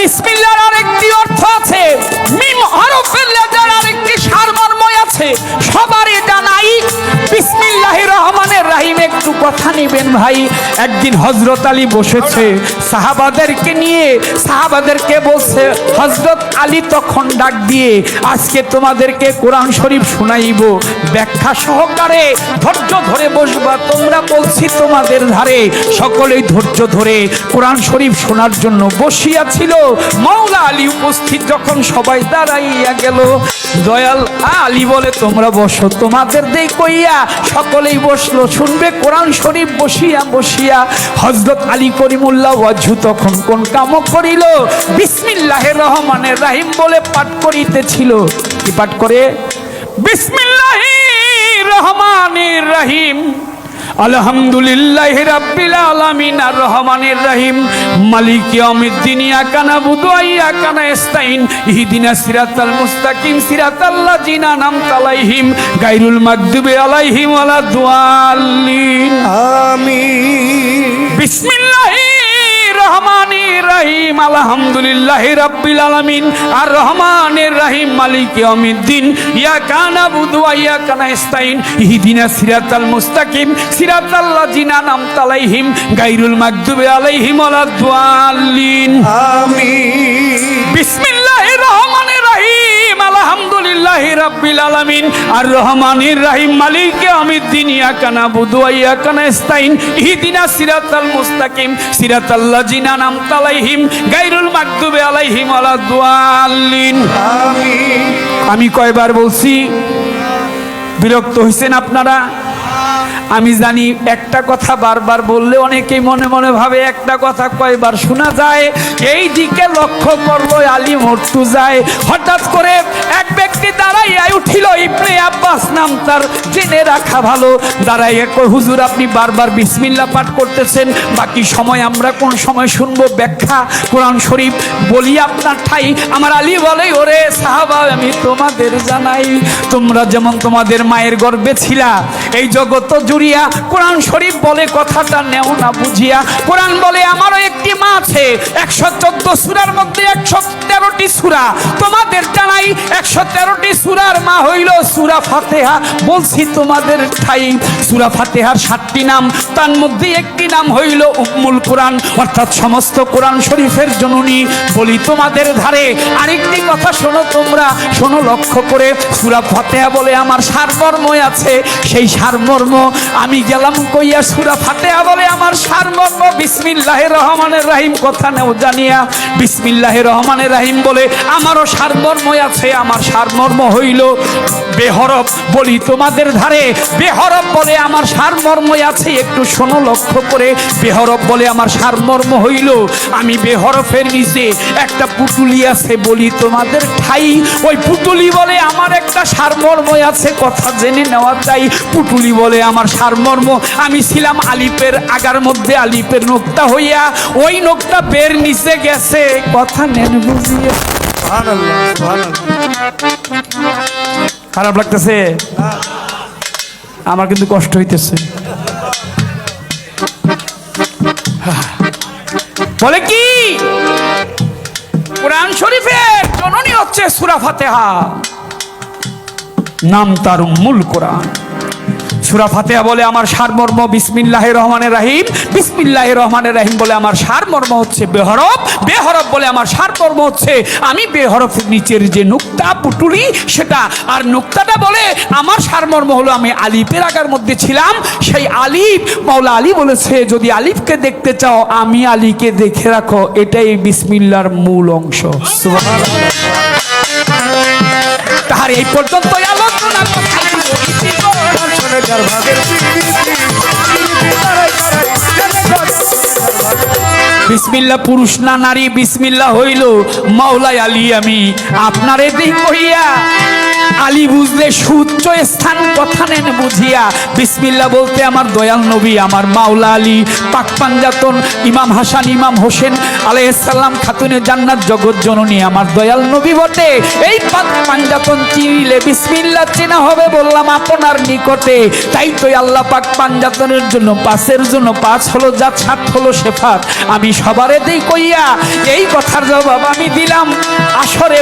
বিসমিল্লার আরেকটি অর্থ আছে। মিম হরফের লেজার আরেকটি সারমর্ময় আছে। সবার এটা নাই। বিসমিল্লাহির রহমানের কথা নেবেন ভাই। একদিন হজরত আলী বসেছে। সাহাবাদেরকে নিয়ে, সাহাবাদেরকে বলছে হজরত আলী তখন ডাক দিয়ে, আজকে তোমাদেরকে কোরআন শরীফ শোনাইব। ব্যাখ্যা সহকারে ধৈর্য ধরে বসবা। তোমরা বলছি তোমাদের ধারে, সকলেই ধৈর্য ধরে কোরআন শরীফ শোনার জন্য বসিয়াছিল। মাওলা আলী উপস্থিত যখন সবাই দাঁড়াইয়া গেল। দয়াল আলী বলে, তোমরা বসো, তোমাদের দেই কইয়া সকলেই বসল। শুনবে কোরআন শরীফ বসিয়া বসিয়া হজরত আলী করিমুল্লাহ ওয়াজু তখন কোন কাম করিল? বিসমিল্লাহ রহমানের রাহিম বলে পাঠ করিতেছিল। কি পাঠ করে? বিসমিল্লাহ রহমানের রহিম। আলহামদুলিল্লাহ রাব্বিল আলামিন আর রহমানির রহিম। মালিক ইয়াউমিদ্দিন ইয়াকা নাবুদু ওয়া ইস্তাইন ইহদিনা সিরাতাল মুস্তাকিম সিরাতাল লাযিনা আনআমতা আলাইহিম। গায়রুল মাগদুবি আলাইহিম ওয়ালা দুআল্লিন আমিন। বিসমিল্লাহির রহমানির রহিম আলহামদুলিল্লাহ রাব্বিল আলামিন। আর রহমানির রহিম মালিক ইয়াউমিদ্দিন। ইয়াকা নাবুদু ওয়া ইয়াকা নাস্তাইন ইহদিনাস সিরাতাল মুস্তাকিম সিরাতাল লাযিনা আনআমতা আলাইহিম গায়রুল মাগদুবি আমিন। আমি কয়বার বলছি, বিরক্ত হইছেন আপনারা? আমি জানি একটা কথা বারবার বললে অনেকেই মনে মনে ভাবে একটা কথা কয়বার শোনা যায়। এই দিকে লক্ষ্য করল আলী মর্তু যায়। হঠাৎ করে এক ব্যক্তি দাঁড়াইয়া উঠিল ইবনে আব্বাস নাম তার জেনে রাখা ভালো। দাঁড়াইয়া হুজুর, আপনি বারবার বিসমিল্লা পাঠ করতেছেন, বাকি সময় আমরা কোন সময় শুনব? ব্যাখ্যা, কোরআন শরীফ বলি আপনার ঠাই। আমার আলী বলে, ওরে সাহাবা, আমি তোমাদের জানাই, তোমরা যেমন তোমাদের মায়ের গর্বে ছিলা, এই জগত জুড়িয়া কোরআন শরীফ বলে কথাটা নেও না বুঝিয়া। কোরআন বলে, আমারও একটি মা আছে, একশো চোদ্দ সুরার মধ্যে একশো তেরোটি সুরা। তোমাদের জানাই, একশো তেরোটি সুরার মা হইল সুরা ফাতেহা। বলছি তোমাদের ঠাই, সুরা ফাতেহার সাতটি নাম, তার মধ্যে একটি নাম হইল উম্মুল কোরআন, অর্থাৎ সমস্ত কোরআন শরীফের জননী। বলি তোমাদের ধারে, আরেকটি কথা শোনো তোমরা, শোনো লক্ষ্য করে, সুরা ফাতেহা বলে আমার সারমর্মই আছে, সেই সারমর্ম আমি গেলাম কইয়া, সুরা ফাতেহা বলে আমার সারমর্ম বিসমিল্লাহ রহমানের রাহিম, কথা নেও জানিয়া বিসমিল্লাহ রহমানের রাহিম বলে, আমারও সারমর্মই আছে, আমার সারমর্ম হইল বেহরফ বলি তোমাদের ধারে বেহরফ বলে আমার সারমর্মই আছে, একটু শোনো লক্ষ্য করে। বেহরফ বলে আমার সারমর্ম হইল, আমি বেহরফের নিচে একটা পুটুলি আছে, বলি তোমাদের ঠাই। ওই বলে আমার একটা সারমর্মই আছে, কথা জেনে নেওয়া চাই। পুটুলি বলে আমার সারমর্ম, আমি ছিলাম আলিপের আগার মধ্যে আলিপের নোকটা হইয়া, ওই নোকটা বের নিচে গেছে, কথা নেন বুঝিয়ে। খারাপ লাগতেছে? আমার কিন্তু কষ্ট হইতেছে। বলে কি? কোরআন শরীফের জননী হচ্ছে সুরা ফাতেহা। নাম তার মূল কোরআন। সুরা ফাতেহা বলে আমার সারমর্ম বিসমিল্লাহ রহমানের রাহিম বিসমিল্লাহ রহমানের রাহিম বলে আমার সারমর্ম হচ্ছে বেহরফ বেহরফ বলে আমার সারমর্ম হচ্ছে আমি বেহরফের নিচের যে নুক্তা পুটুলি সেটা। আর নুক্তাটা বলে আমার সারমর্ম হলো আমি আলিফের আগার মধ্যে ছিলাম, সেই আলিফ, মাওলা আলী বলেছে, যদি আলিফকে দেখতে চাও, আমি আলীকে দেখে রাখো। এটাই বিসমিল্লার মূল অংশ। তাহার এই পর্যন্ত আলোচনা? বিসমিল্লা পুরুষ না নারী বিসমিল্লা হইল মাওলাই আলী আমি। আপনারে দিই কহিয়া আলী বুঝলে সুচ্চ স্থান কথা নেন বুঝিয়া। বিসমিল্লা বলতে আমার দয়াল নবী, আমার মাওলা আলী, পাক পাঞ্জাতন, ইমাম হাসান, ইমাম হোসেন আলাইসাল্লাম খাতুনে জান্নাত, জগৎ জননী আমার দয়াল নবী বটে। এই পাক পাঞ্জাতন চিনিলে বিসমিল্লা চেনা হবে বললাম আপনার নিকটে। তাই তো আল্লাহ পাক পাঞ্জাতনের জন্য, পাশের জন্য পাঁচ হলো যা ছাত হলো শেফাত। আমি সবারে কইয়া, এই কথার জবাব আমি দিলাম। আসরে